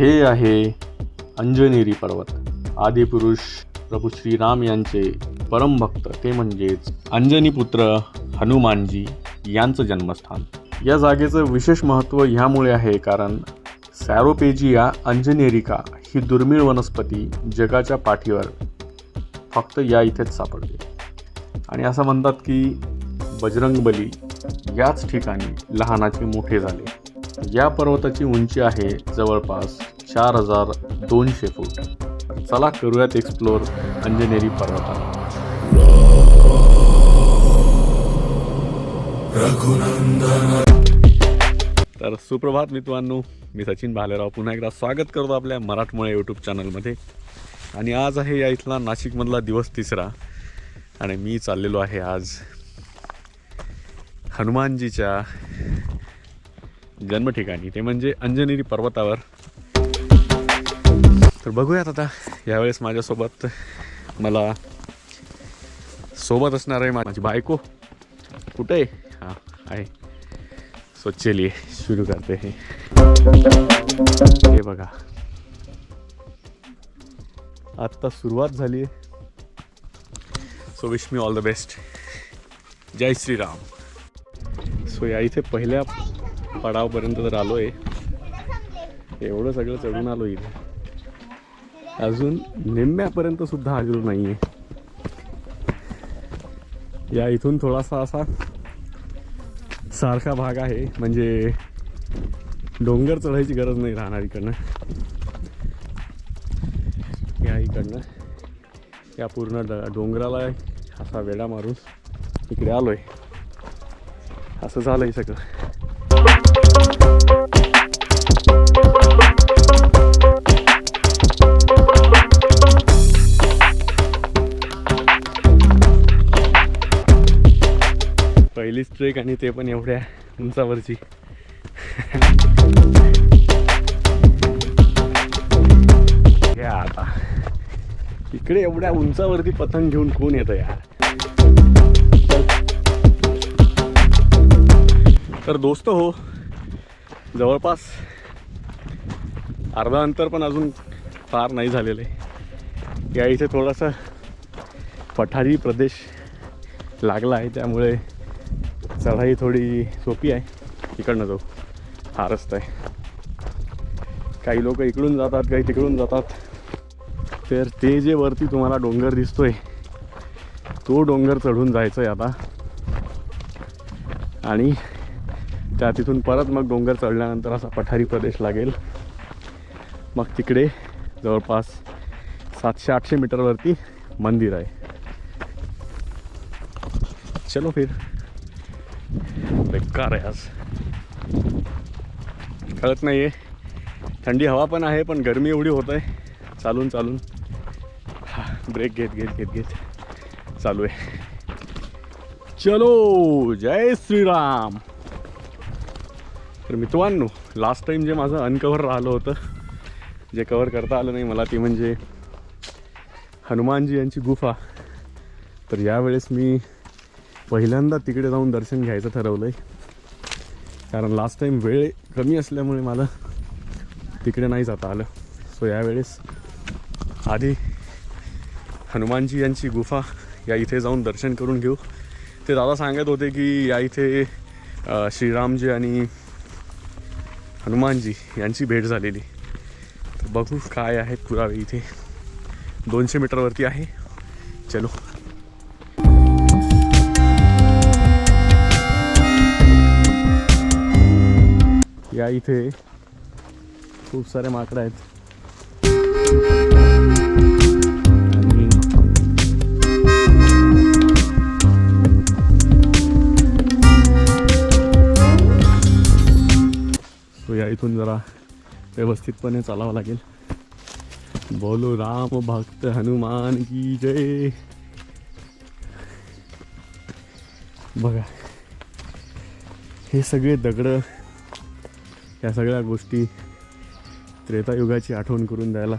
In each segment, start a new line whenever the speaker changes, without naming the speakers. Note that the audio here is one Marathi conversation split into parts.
हे आहे अंजनेरी पर्वत. आदिपुरुष प्रभू श्रीराम यांचे परमभक्त ते म्हणजेच अंजनीपुत्र हनुमानजी यांचं जन्मस्थान. या जागेचं विशेष महत्त्व ह्यामुळे आहे कारण सॅरोपेजिया अंजनेरिका ही दुर्मिळ वनस्पती जगाच्या पाठीवर फक्त या इथेच सापडते. आणि असं म्हणतात की बजरंगबली याच ठिकाणी लहानाचे मोठे झाले. या पर्वताची उंची आहे जवळपास चार हजार दोनशे फूट. चला करूयात एक्सप्लोर अंजनेरी पर्वताला तर सुप्रभात मित्रांनो मी सचिन भालेराव. पुन्हा एकदा स्वागत करतो आपल्या मराठमोळे यूट्यूब चॅनलमध्ये आणि आज आहे या इथला नाशिकमधला दिवस तिसरा. आणि मी चाललेलो आहे आज हनुमानजीच्या जन्मठिकाणी. ते म्हणजे अंजनेरी पर्वतावर. तर बघूयात आता यावेळेस माझ्यासोबत मला सोबत असणार आहे माझी बायको. कुठे आहे? हां आहे. सो चलिए शुरू करते हैं. हे बघा. आत्ता सुरुवात झाली आहे. So wish me all the best Jai Shriram. So या इथे पहिल्या पडावपर्यंत तर आलो आहे एवढं सगळं चढून आलो इथे. अजून निम्म्यापर्यंत सुद्धा आलेलो नाही आहे या इथून थोडासा असा सारखा भाग आहे. म्हणजे डोंगर चढायची गरज नाही राहणार इकडनं. या इकडनं. या पूर्ण ड डोंगराला असा वेडा मारून इकडे आलोय. असं झालंय सगळं. पहिलीच ट्रेक आणि ते पण एवढ्या उंचावरची. आता. इकडे एवढ्या उंचावरती पतंग घेऊन कोण येतं यार? तर दोस्त हो जवळपास अर्धा अंतर पण अजून फार नाही झालेलं. आहे या इथे थोडासा पठारी प्रदेश लागला आहे त्यामुळे चढाई थोडी सोपी आहे. इकडनं जाऊ. हा रस्ता आहे. काही लोक इकडून जातात काही तिकडून जातात. तर ते जे वरती तुम्हाला डोंगर दिसतोय तो डोंगर चढून जायचं आहे आता. आणि त्या तिथून परत मग डोंगर चढल्यानंतर असा पठारी प्रदेश लागेल. मग तिकडे जवळपास सातशे आठशे मीटरवरती मंदिर आहे. चलो फिर. बेकार आहे आज. कळत नाही आहे थंडी हवा पण आहे पण गरमी एवढी होत आहे. चालून चालून. हा ब्रेक घेत घेत घेत घेत. चालू आहे. चलो जय श्रीराम. तर मित्रांनो लास्ट टाईम जे माझं अनकवर राहिलं होतं जे कवर करता आलं नाही मला ती म्हणजे हनुमानजी यांची गुफा. तर यावेळेस मी पहिल्यांदा तिकडे जाऊन दर्शन घ्यायचं ठरवलं आहे कारण लास्ट टाईम वेळ कमी असल्यामुळे मला तिकडे नाही जाता आलं. सो यावेळेस आधी हनुमानजी यांची गुफा या इथे जाऊन दर्शन करून घेऊ. ते दादा सांगत होते की या इथे श्रीरामजी आणि हनुमानजी यांची भेट झालेली. तर बघू काय आहेत पुरावे इथे. दोनशे मीटरवरती आहे. चलो. या इथे खूप सारे माकडं आहेत. आणि सो या इथून जरा व्यवस्थितपणे चालावं लागेल. बोलो राम भक्त हनुमान की जय. बघा हे सगळे दगडं या सगळ्या गोष्टी त्रेतायुगाची आठवण करून द्यायला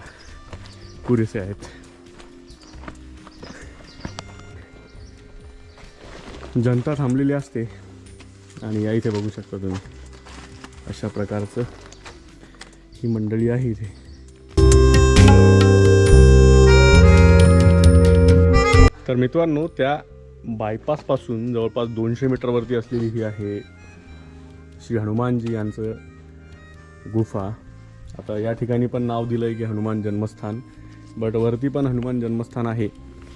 पुरेसे आहेत. जनता थांबलेली असते आणि या इथे बघू शकता तुम्ही. अशा प्रकारचं ही मंडळी आहे इथे. तर मित्रांनो त्या बायपासपासून जवळपास दोनशे मीटरवरती असलेली ही आहे श्री हनुमानजी यांचं गुफा. आता या ठिकाणी पण नाव दिलं आहे की हनुमान जन्मस्थान बट वरती पण हनुमान जन्मस्थान आहे.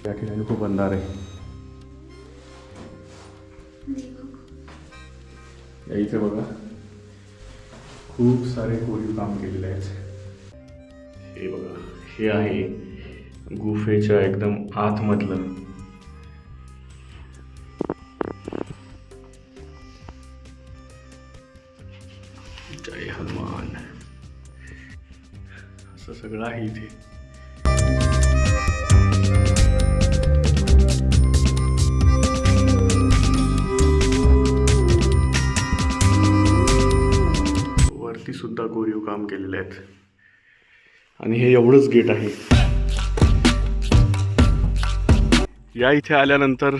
या ठिकाणी खूप अंधार आहे. या इथे बघा. खूप सारे कोरीव काम केलेले आहेत. हे बघा हे आहे गुफेच्या एकदम आतमधलं सगळं आहे इथे वरती सुद्धा कोरीव काम केलेले आहेत. आणि हे एवढंच गेट आहे. या इथे आल्यानंतर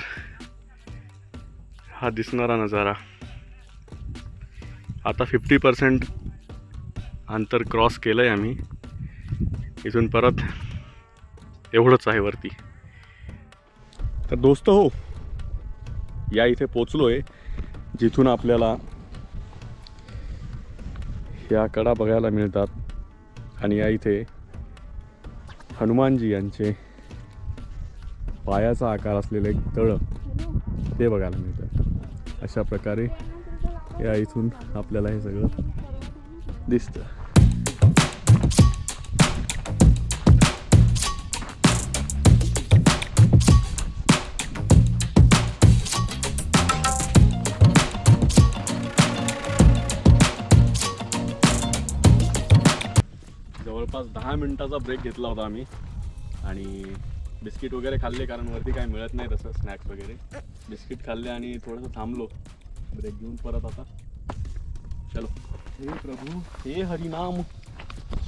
हा दिसणारा नजारा. आता फिफ्टी पर्सेंट अंतर क्रॉस केलं आहे आम्ही. इथून परत एवढंच आहे वरती. तर दोस्त हो या इथे पोचलो आहे जिथून आपल्याला या कडा बघायला मिळतात. आणि या इथे हनुमानजी यांचे पायाचा आकार असलेले एक तळ ते बघायला मिळतं अशा प्रकारे या इथून आपल्याला हे सगळं दिसतं. जवळपास दहा मिनिटाचा ब्रेक घेतला होता आम्ही. आणि बिस्किट वगैरे खाल्ले कारण वरती काय मिळत नाही तसं स्नॅक्स वगैरे. बिस्किट खाल्ले आणि थोडंसं थांबलो. ब्रेक घेऊन परत आता. चलो. हे प्रभू हे हरिनाम.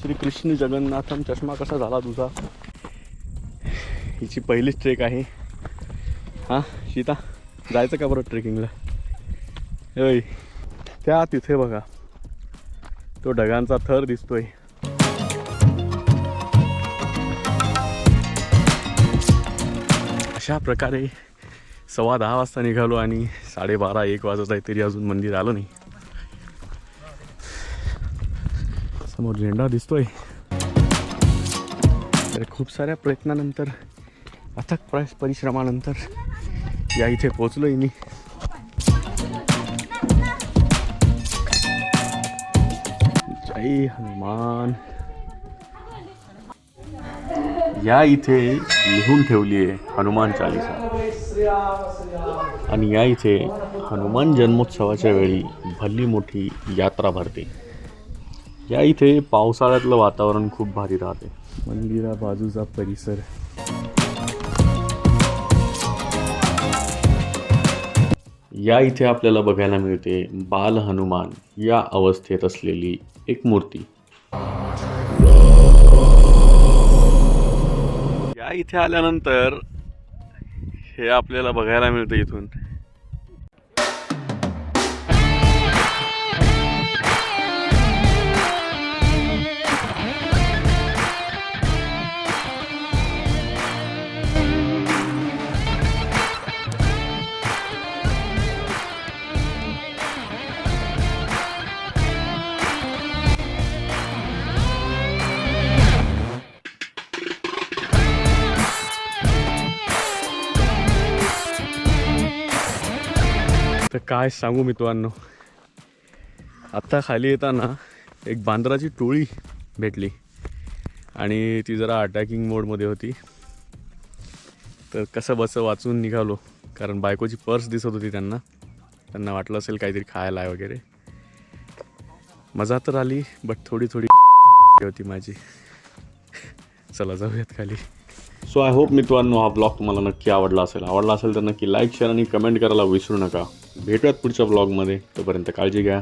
श्री कृष्ण जगन्नाथम. चष्मा कसा झाला तुझा? हिची पहिलीच ट्रेक आहे. हां सीता जायचं का बरं ट्रेकिंगला होय त्या तिथे बघा. तो ढगांचा थर दिसतोय. अशा प्रकारे सव्वा दहा वाजता निघालो आणि साडेबारा एक वाजत आहे तरी अजून मंदिर आलं नाही. समोर झेंडा दिसतोय. तर खूप साऱ्या प्रयत्नानंतर अथक प्रयास परिश्रमानंतर या इथे पोचलोय मी. जय हनुमान. या इथे लिहून ठेवली आहे हनुमान चालिसा. आणि या इथे हनुमान जन्मोत्सवाच्या वेळी भली मोठी यात्रा भरते. या इथे पावसाळ्यातलं वातावरण खूप भारी राहते. मंदिरा बाजूचा परिसर. या इथे आपल्याला बघायला मिळते बाल हनुमान या अवस्थेत असलेली एक मूर्ती. इथे आल्यानंतर हे आपल्याला बघायला मिळतं इथून. तर काय सांगू मित्रांनो? आत्ता खाली येताना एक बांद्राची टोळी भेटली. आणि ती जरा अटॅकिंग मोडमध्ये होती. तर कसं बसं वाचून निघालो. कारण बायकोची पर्स दिसत होती त्यांना. त्यांना वाटलं असेल काहीतरी खायला आहे वगैरे. मजा तर आली बट थोडी थोडी होती माझी. चला जाऊयात खाली. सो आय होप मित्रांनो हा ब्लॉग तुम्हाला नक्की आवडला असेल. आवडला असेल तर नक्की लाईक शेअर आणि कमेंट करायला विसरू नका. भेटूयात पुढच्या ब्लॉगमध्ये तोपर्यंत काळजी घ्या.